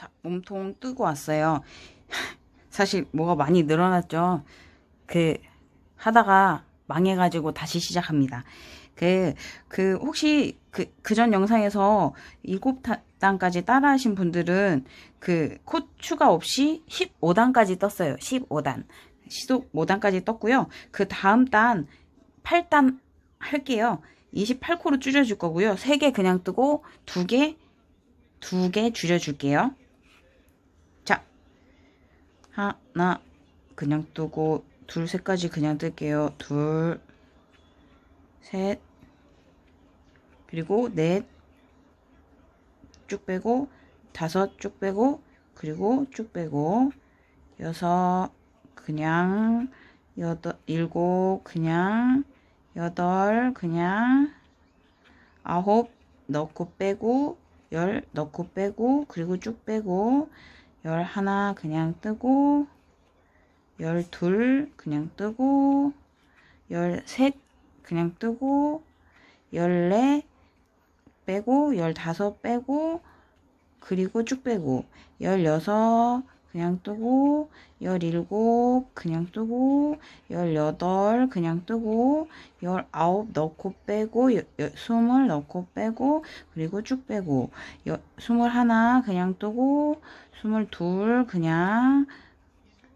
자, 몸통 뜨고 왔어요. 사실 뭐가 많이 늘어났죠. 그 하다가 망해가지고 다시 시작합니다. 그, 그, 혹시 그, 그 전 영상에서 일곱 단까지 따라 하신 분들은 그, 코 추가 없이 15단까지 떴어요. 15단. 15단까지 떴고요. 그 다음 단, 8단 할게요. 28코로 줄여줄 거고요. 3개 그냥 뜨고, 2개, 2개 줄여줄게요. 자, 하나, 그냥 뜨고, 둘, 셋까지 그냥 뜰게요. 둘, 셋, 그리고 넷, 쭉 빼고, 다섯 쭉 빼고, 그리고 쭉 빼고, 여섯, 그냥, 여덟, 일곱, 그냥, 여덟, 그냥, 아홉, 넣고 빼고, 열, 넣고 빼고, 그리고 쭉 빼고, 열 하나, 그냥 뜨고, 열 둘, 그냥 뜨고, 열 셋, 그냥 뜨고, 열 네, 빼고, 열 다섯 빼고, 그리고 쭉 빼고, 열 여섯, 그냥 뜨고, 열일곱, 그냥 뜨고, 열여덟, 그냥 뜨고, 열아홉 넣고 빼고, 여, 여, 스물 넣고 빼고, 그리고 쭉 빼고, 여, 스물하나 그냥 뜨고, 스물둘 그냥,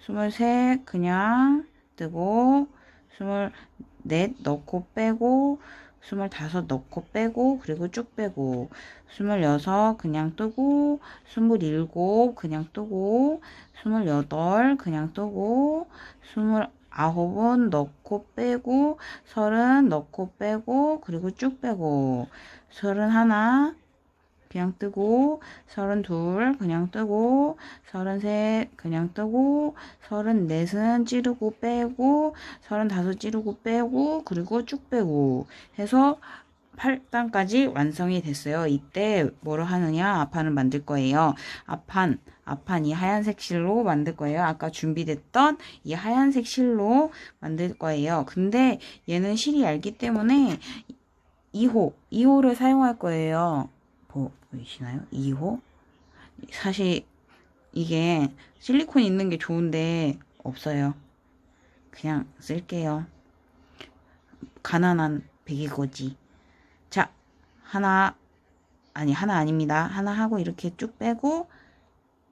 스물셋 그냥 뜨고, 스물넷 넣고 빼고, 스물다섯 넣고 빼고 그리고 쭉 빼고 스물여섯 그냥 뜨고 스물일곱 그냥 뜨고 스물여덟 그냥 뜨고 스물아홉은 넣고 빼고 서른 넣고 빼고 그리고 쭉 빼고 서른하나 그냥 뜨고 서른둘 그냥 뜨고 서른셋 그냥 뜨고 서른넷은 찌르고 빼고 서른다섯 찌르고 빼고 그리고 쭉 빼고 해서 8단까지 완성이 됐어요. 이때 뭐를 하느냐 앞판을 만들 거예요. 앞판 앞판 이 하얀색 실로 만들 거예요. 아까 준비됐던 이 하얀색 실로 만들 거예요. 근데 얘는 실이 얇기 때문에 2호 2호를 사용할 거예요. 보이시나요? 2호? 사실 이게 실리콘 있는 게 좋은데 없어요. 그냥 쓸게요. 가난한 백이거지. 자, 하나, 아니, 하나 아닙니다. 하나 하고 이렇게 쭉 빼고,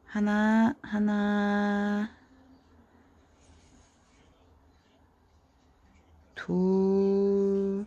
하나, 하나, 둘,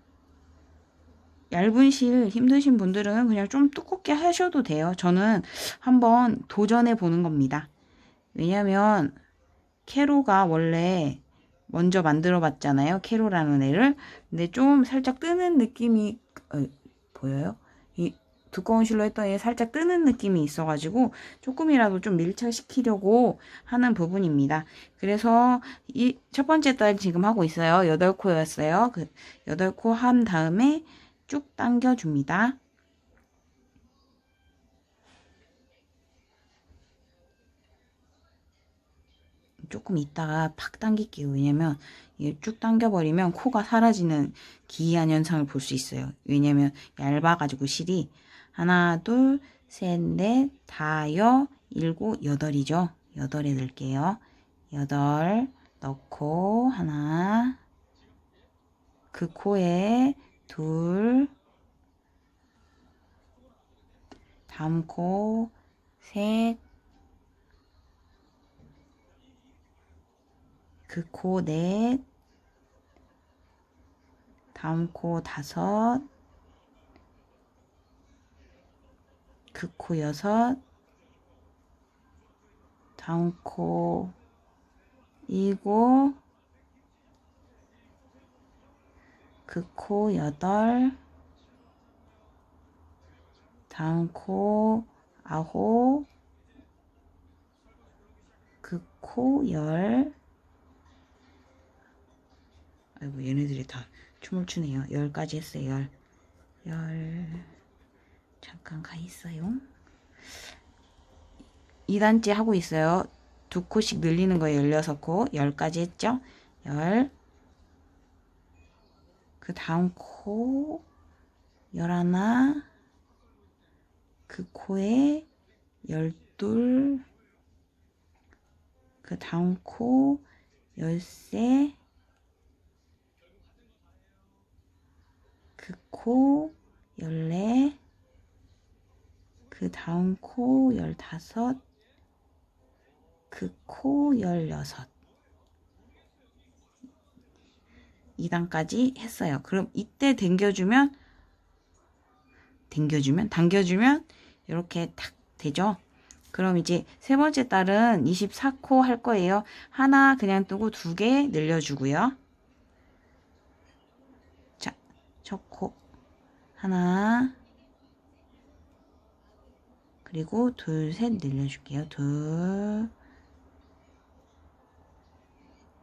얇은 실 힘드신 분들은 그냥 좀 두껍게 하셔도 돼요. 저는 한번 도전해 보는 겁니다. 왜냐면 캐로가 원래 먼저 만들어 봤잖아요. 캐로라는 애를. 근데 좀 살짝 뜨는 느낌이 어, 보여요? 이 두꺼운 실로 했더니 살짝 뜨는 느낌이 있어가지고 조금이라도 좀 밀착시키려고 하는 부분입니다. 그래서 이 첫 번째 딸 지금 하고 있어요. 8코였어요. 그 8코 한 다음에 쭉 당겨줍니다. 조금 있다가 팍 당길게요. 왜냐면 쭉 당겨버리면 코가 사라지는 기이한 현상을 볼 수 있어요. 왜냐면 얇아가지고 실이 하나, 둘, 셋, 넷, 다여, 일곱, 여덟이죠. 여덟에 넣을게요. 여덟 넣고 하나 그 코에 둘. 다음 코 셋, 그 코 넷, 다음 코 다섯, 그 코 여섯, 다음 코 일곱, 그코 여덟, 다음 코 아홉, 그코 열. 아이고 얘네들이 다 춤을 추네요. 열까지 했어요. 열. 열. 잠깐 가 있어요. 2단째 하고 있어요. 두 코씩 늘리는 거예요. 16코. 10까지 했죠? 10. 그 다음 코. 11. 그 코에 12. 그 다음 코. 13. 그 코. 14. 그 다음 코 15, 그코 16. 2단까지 했어요. 그럼 이때 당겨주면, 당겨주면, 당겨주면, 이렇게 탁 되죠? 그럼 이제 세 번째 달은 24코 할 거예요. 하나 그냥 뜨고 두 개 늘려주고요. 자, 첫 코. 하나, 그리고 둘, 셋 늘려줄게요. 둘,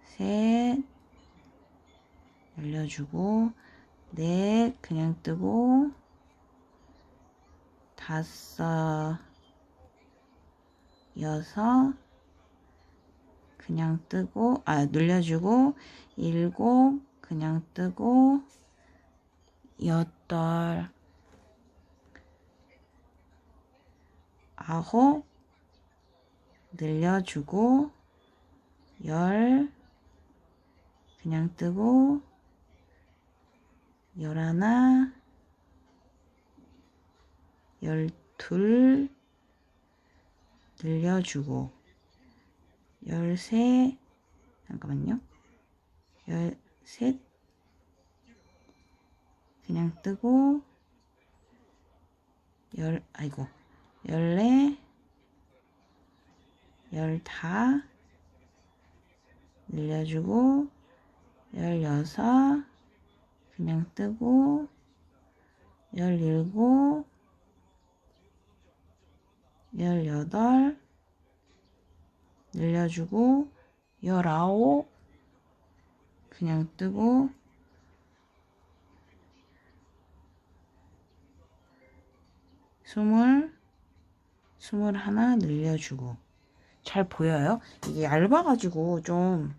셋, 늘려주고, 넷, 그냥 뜨고, 다섯, 여섯, 그냥 뜨고, 아, 늘려주고, 일곱, 그냥 뜨고, 여덟, 아홉 늘려주고 열 그냥 뜨고 열하나 열둘 늘려주고 열세 잠깐만요. 열셋 그냥 뜨고 열 아이고 열네, 열다, 늘려주고, 열여섯, 그냥 뜨고, 열일곱, 열여덟, 늘려주고, 열아홉, 그냥 뜨고, 스물, 스물 하나 늘려주고 잘 보여요? 이게 얇아가지고 좀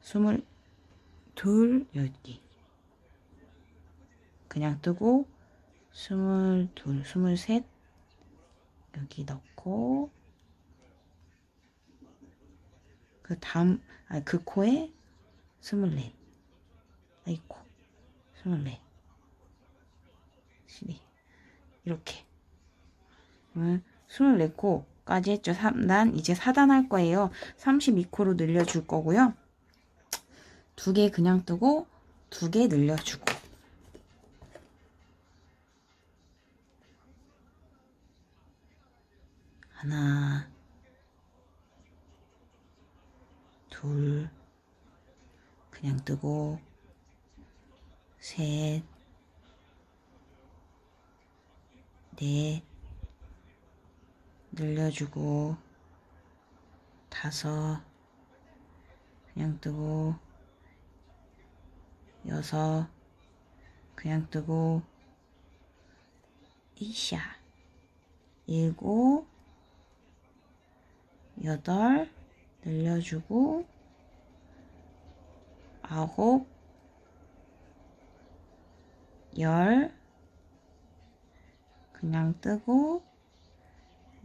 스물 둘 여기 그냥 뜨고 스물 둘 스물 셋 여기 넣고 그 다음 아 그 코에 스물넷 아이코 스물넷 십이 이렇게 24코까지 했죠. 3단. 이제 4단 할 거예요. 32코로 늘려줄 거고요. 두 개 그냥 뜨고 두 개 늘려주고. 하나 둘 그냥 뜨고 셋 넷, 늘려주고 다섯 그냥 뜨고 여섯 그냥 뜨고 이샤 일곱 여덟 늘려주고 아홉 열 그냥 뜨고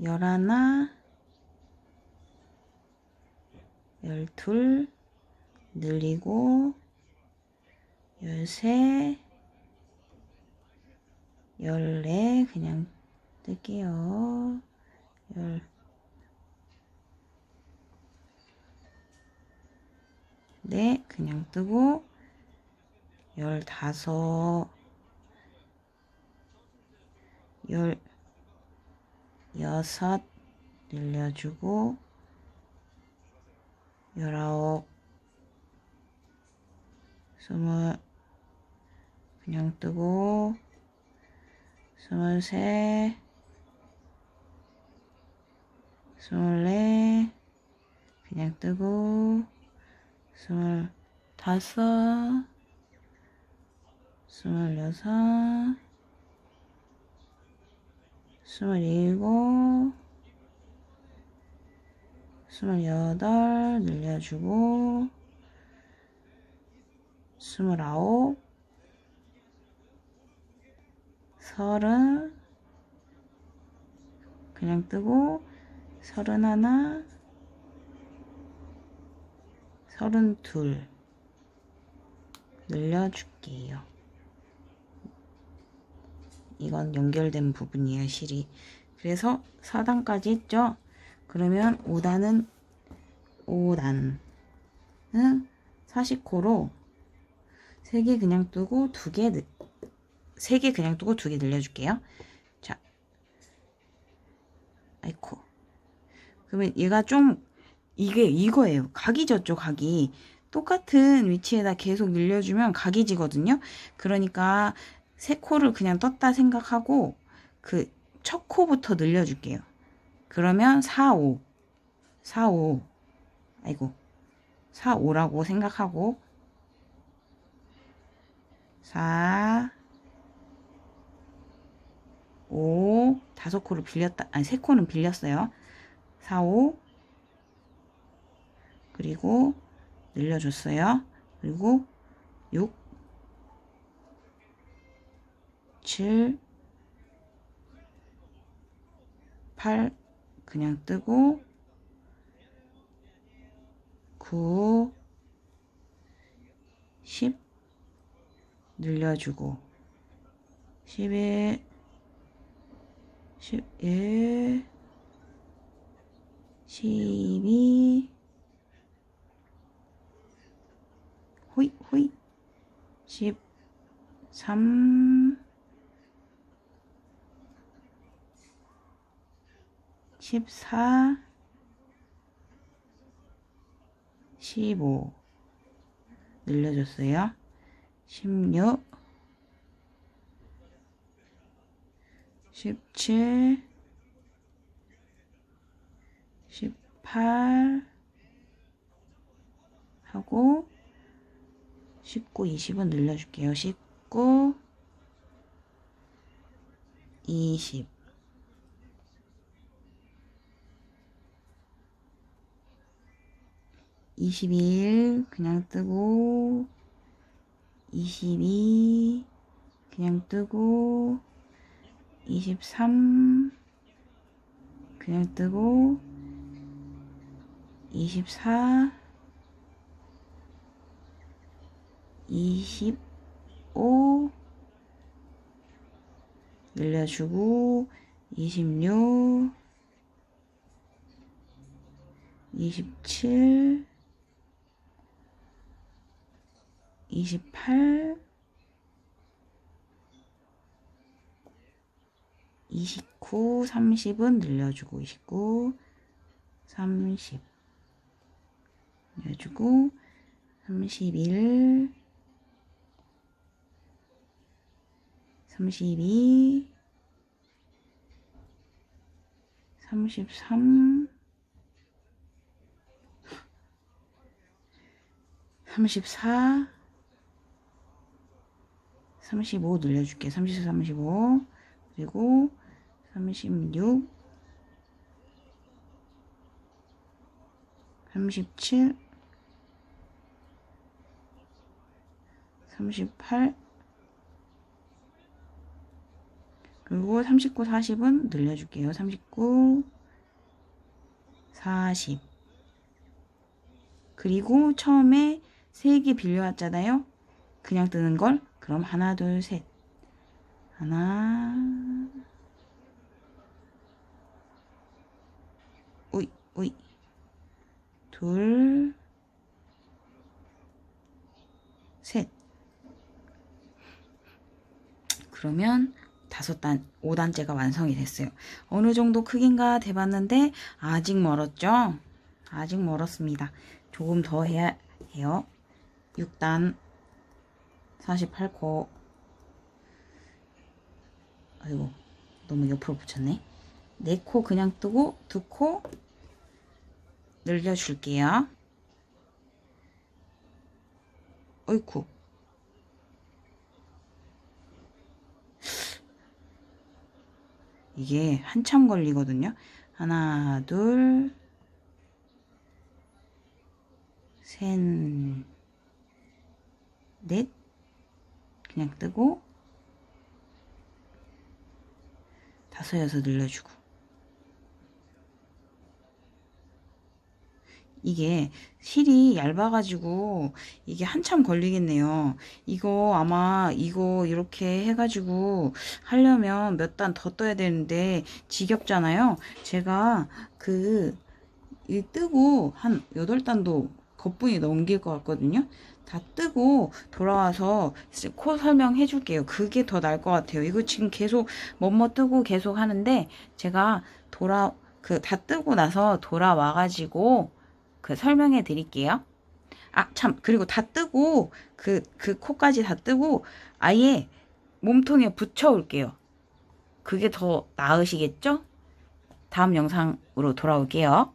열하나 열둘 늘리고 열세 열네 그냥 뜰게요. 열 네, 그냥 뜨고 열다섯 열 여섯 늘려주고 열아홉 스물 그냥 뜨고 스물셋 스물넷 그냥 뜨고 스물다섯 스물여섯 스물일곱 스물여덟 늘려주고 스물아홉 서른 그냥 뜨고 서른 하나 서른 둘 늘려줄게요. 이건 연결된 부분이에요, 실이. 그래서 4단까지 했죠? 그러면 5단은 5단은 40코로 3개 그냥 뜨고 2개 3개 그냥 뜨고 2개 늘려줄게요. 자. 아이코. 그러면 얘가 좀 이게 이거예요. 각이 졌죠, 각이. 똑같은 위치에다 계속 늘려주면 각이 지거든요. 그러니까 세 코를 그냥 떴다 생각하고 그 첫 코부터 늘려줄게요. 그러면 4, 5. 4, 5. 아이고. 4, 5라고 생각하고 4, 5, 다섯 코를 빌렸다. 아니, 세 코는 빌렸어요. 4, 5. 그리고 늘려줬어요. 그리고 6, 7, 8 그냥 뜨고 9, 10 늘려주고 11, 11, 12 호이 호이. 13 14 15 늘려줬어요. 16 17 18 하고 19, 20은 늘려줄게요. 19 20 21 그냥 뜨고 22 그냥 뜨고 23 그냥 뜨고 24 25 늘려주고 26 27 28 29 30은 늘려주고 29 30 늘려주고 31 32 33 34 35 늘려줄게. 34 35 그리고 36 37 38 그리고 39, 40은 늘려줄게요. 39, 40 그리고 처음에 3개 빌려왔잖아요. 그냥 뜨는 걸 그럼 하나, 둘, 셋 하나 오이, 오이 둘 셋. 그러면 다섯 단, 5단째가 완성이 됐어요. 어느 정도 크긴가 돼봤는데 아직 멀었죠? 아직 멀었습니다. 조금 더 해야 해요. 6단 48코 아이고 너무 옆으로 붙였네. 4코 그냥 뜨고 2코 늘려줄게요. 어이쿠. 이게 한참 걸리거든요. 하나, 둘, 셋, 넷. 그냥 뜨고, 다섯, 여섯 늘려주고. 이게 실이 얇아가지고 이게 한참 걸리겠네요. 이거 아마 이거 이렇게 해가지고 하려면 몇 단 더 떠야 되는데 지겹잖아요. 제가 그 이 뜨고 한 8단도 거뿐히 넘길 것 같거든요. 다 뜨고 돌아와서 코 설명해 줄게요. 그게 더 나을 것 같아요. 이거 지금 계속 뭐뭐 뜨고 계속 하는데 제가 돌아 그 다 뜨고 나서 돌아와 가지고 그 설명해 드릴게요. 아, 참. 그리고 다 뜨고 그그 코까지 다 뜨고 아예 몸통에 붙여 올게요. 그게 더 나으시겠죠? 다음 영상으로 돌아올게요.